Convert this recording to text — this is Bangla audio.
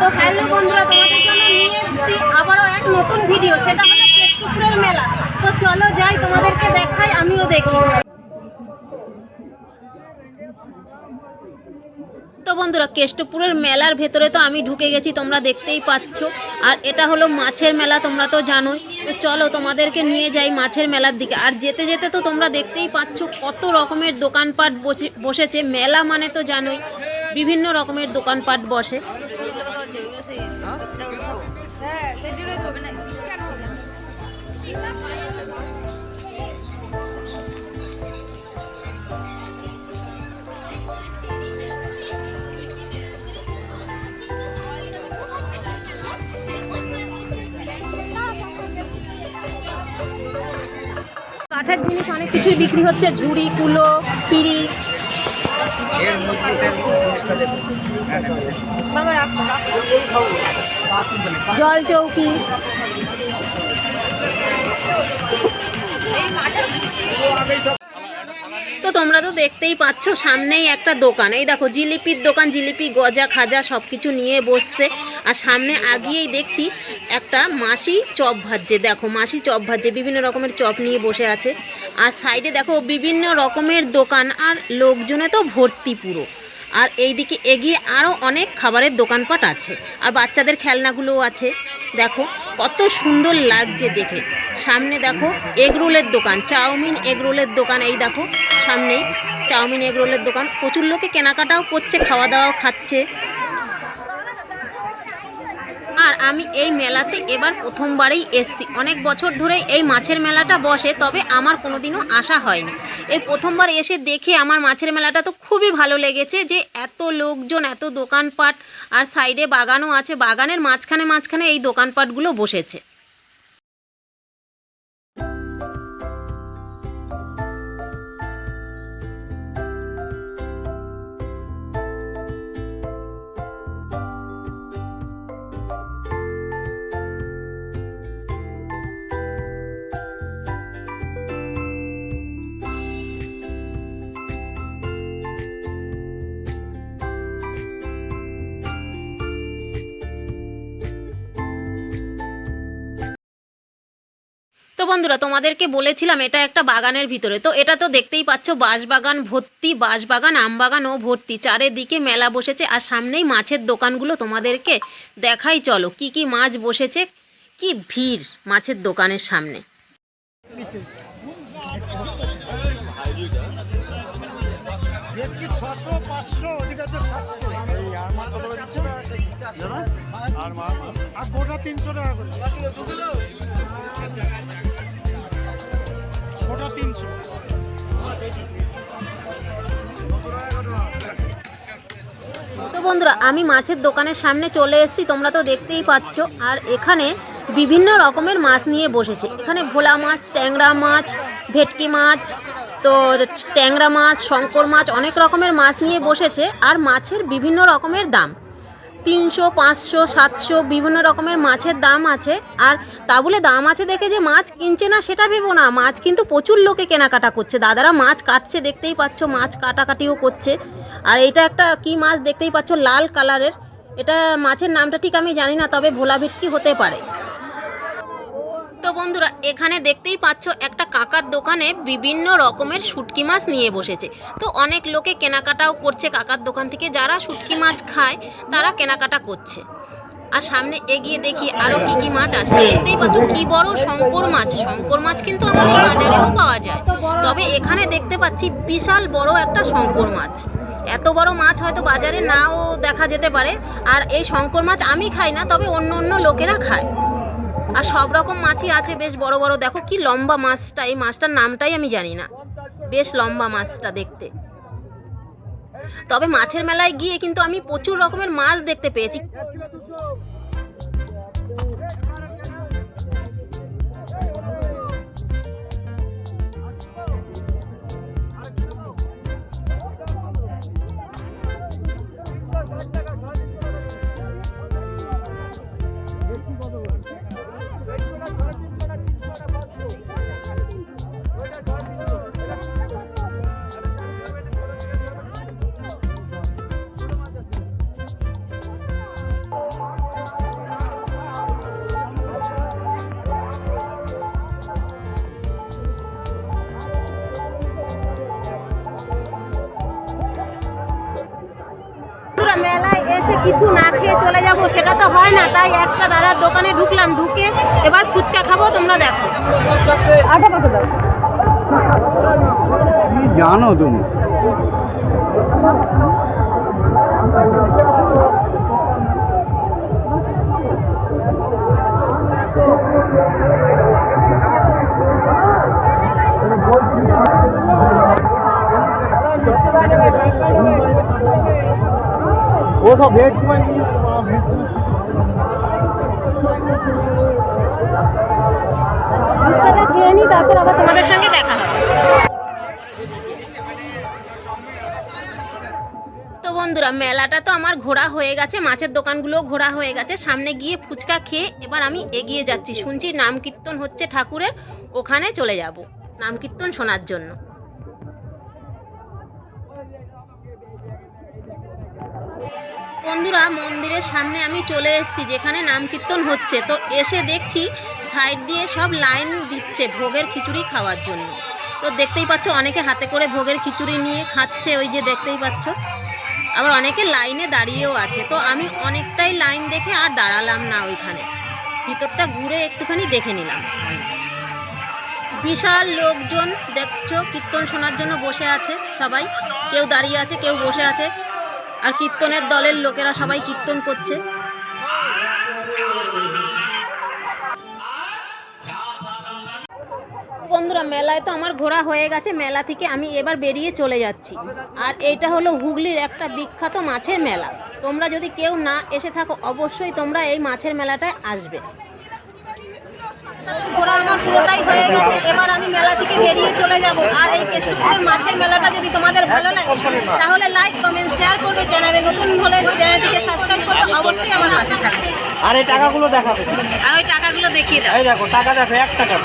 তো হ্যালো বন্ধুরা, তোমাদের জন্য নিয়ে আবারও এক নতুন ভিডিও সেটা হলো মেলা। তো চলো যাই, তোমাদেরকে দেখাই, আমিও দেখি। তো বন্ধুরা কেষ্টপুরের মেলার ভেতরে তো আমি ঢুকে গেছি, তোমরা দেখতেই পাচ্ছ। আর এটা হলো মাছের মেলা, তোমরা তো জানোই। তো চলো তোমাদেরকে নিয়ে যাই মাছের মেলার দিকে। আর যেতে যেতে তো তোমরা দেখতেই পাচ্ছ কত রকমের দোকানপাট বসে বসেছে। মেলা মানে তো জানোই, বিভিন্ন রকমের দোকানপাট বসে। জিনিস অনেক কিছুই বিক্রি হচ্ছে ঝুড়ি কুলো পিড়ি। জল চৌকি। তো তোমরা তো দেখতেই পাচ্ছ সামনেই একটা দোকান। এই দেখো, জিলিপির দোকান, জিলিপি, গজা, খাজা সব কিছু নিয়ে বসছে। আর সামনে আগিয়েই দেখছি একটা মাসি চপ ভাজছে। দেখো, মাসি চপ ভাজছে, বিভিন্ন রকমের চপ নিয়ে বসে আছে। আর সাইডে দেখো, বিভিন্ন রকমের দোকান, আর লোকজনে তো ভর্তি পুরো। আর এইদিকে এগিয়ে আরও অনেক খাবারের দোকানপাট আছে। আর বাচ্চাদের খেলনাগুলোও আছে। দেখো কত সুন্দর লাগছে দেখে। সামনে দেখো এগরোলের দোকান, চাউমিন এগরোলের দোকান, এই দেখো সামনেই চাউমিন এগরোলের দোকান। প্রচুর লোকে কেনাকাটাও করছে খাওয়া দাওয়াও খাচ্ছে। আর আমি এই মেলাতে এবার প্রথমবারেই এসছি। অনেক বছর ধরেই এই মাছের মেলাটা বসে, তবে আমার কোনোদিনও আসা হয়নি। এই প্রথমবার এসে দেখে আমার মাছের মেলাটা তো খুবই ভালো লেগেছে যে এত লোকজন, এত দোকানপাট, আর সাইডে বাগানও আছে। বাগানের মাঝখানে মাঝখানে এই দোকানপাটগুলো বসেছে। বন্ধুরা তোমাদেরকে বলেছিলাম এটা একটা বাগানের ভিতরে। তো এটা তো দেখতেই পাচ্ছ বাঁশবাগান ভর্তি বাঁশবাগান ও ভর্তি। চারিদিকে মেলা বসেছে আর সামনেই মাছের দোকানগুলো তোমাদেরকে দেখাই। চলো কি কি মাছ বসেছে কি ভিড় মাছের দোকানের সামনে। আর গোটা তিনশো টাকা করে। তো বন্ধুরা, আমি মাছের দোকানের সামনে চলে এসেছি, তোমরা তো দেখতেই পাচ্ছ। আর এখানে বিভিন্ন রকমের মাছ নিয়ে বসেছে। এখানে ভোলা মাছ, ট্যাংরা মাছ, ভেটকি মাছ, তো ট্যাংরা মাছ, শঙ্কর মাছ, অনেক রকমের মাছ নিয়ে বসেছে। আর মাছের বিভিন্ন রকমের দাম। তিনশো, পাঁচশো, সাতশো বিভিন্ন রকমের মাছের দাম আছে। আর তা বলে দাম আছে দেখে যে মাছ কিনছে না সেটা ভেবো না। মাছ কিন্তু প্রচুর লোকে কেনাকাটা করছে। দাদারা মাছ কাটছে, দেখতেই পাচ্ছ মাছ কাটাকাটিও করছে। আর এটা একটা কি মাছ দেখতেই পাচ্ছ, লাল কালারের। এটা মাছের নামটা ঠিক আমি জানি না, তবে ভোলা ভেটকি হতে পারে। তো বন্ধুরা, এখানে দেখতেই পাচ্ছ একটা কাকার দোকানে বিভিন্ন রকমের শুটকি মাছ নিয়ে বসেছে। তো অনেক লোকে কেনাকাটাও করছে কাকার দোকান থেকে। যারা শুটকি মাছ খায়, তারা কেনাকাটা করছে। আর সামনে এগিয়ে দেখি আরও কি কি মাছ আছে। দেখতেই পাচ্ছ কি বড় শঙ্কর মাছ। শঙ্কর মাছ কিন্তু আমাদের বাজারেও পাওয়া যায়। তবে এখানে দেখতে পাচ্ছি বিশাল বড় একটা শঙ্কর মাছ। এত বড় মাছ হয়তো বাজারে নাও দেখা যেতে পারে। আর এই শঙ্কর মাছ আমি খাই না, তবে অন্য অন্য লোকেরা খায়। আর সব রকম মাছই আছে, বেশ বড় বড়। দেখো কি লম্বা মাছটা, এই মাছটার নামটাই আমি জানি না। বেশ লম্বা মাছটা দেখতে। তবে মাছের মেলায় গিয়ে কিন্তু আমি প্রচুর রকমের মাছ দেখতে পেয়েছি। কিছু না খেয়ে চলে যাব সেটা তো হয় না। তাই একটা দাদার দোকানে ঢুকলাম ঢুকে এবার ফুচকা খাব তোমরা দেখো। কি জানো তুমি? তো বন্ধুরা, মেলাটা তো আমার ঘোরা হয়ে গেছে, মাছের দোকানগুলো ঘোরা হয়ে গেছে। সামনে গিয়ে ফুচকা খেয়ে এবার আমি এগিয়ে যাচ্ছি। শুনছি নাম কীর্তন হচ্ছে ঠাকুরের, ওখানে চলে যাব। নাম কীর্তন শোনার জন্য। বন্ধুরা, মন্দিরের সামনে আমি চলে এসেছি, যেখানে নাম কীর্তন হচ্ছে। তো এসে দেখছি সাইড দিয়ে সব লাইন দিচ্ছে ভোগের খিচুড়ি খাওয়ার জন্য। তো দেখতেই পাচ্ছ, অনেকে হাতে করে ভোগের খিচুড়ি নিয়ে খাচ্ছে, ওই যে দেখতেই পাচ্ছ। আবার অনেকে লাইনে দাঁড়িয়েও আছে। তো আমি অনেকটাই লাইন দেখে আর দাঁড়ালাম না ওইখানে। ভিতরটা ঘুরে একটুখানি দেখে নিলাম। বিশাল লোকজন, দেখছ, কীর্তন শোনার জন্য বসে আছে সবাই। কেউ দাঁড়িয়ে আছে, কেউ বসে আছে। আর কীর্তনের দলের লোকেরা সবাই কীর্তন করছে। বন্ধুরা, মেলায় তো আমার ঘোরা হয়ে গেছে। মেলা থেকে আমি এবার বেরিয়ে চলে যাচ্ছি। আর এইটা হলো হুগলির একটা বিখ্যাত মাছের মেলা। তোমরা যদি কেউ না এসে থাকো, অবশ্যই তোমরা এই মাছের মেলাটায় আসবে। ঘোরা আমার পুরোটাই হয়ে গেছে। এবার আমি মেলা থেকে বেরিয়ে চলে যাব। আর এই কেষ্টপুরের মাছের মেলাটা যদি তোমাদের ভালো লাগে তাহলে লাইক কমেন্ট শেয়ার করবে। চ্যানেলে নতুন হলে চ্যানেলটিকে সাবস্ক্রাইব করবে। অবশ্যই আমার পাশে থাকবে। আর এই টাকাগুলো দেখাবে। আর ওই টাকাগুলো দেখিয়ে দাও। এই দেখো টাকা দেখো এক টাকা।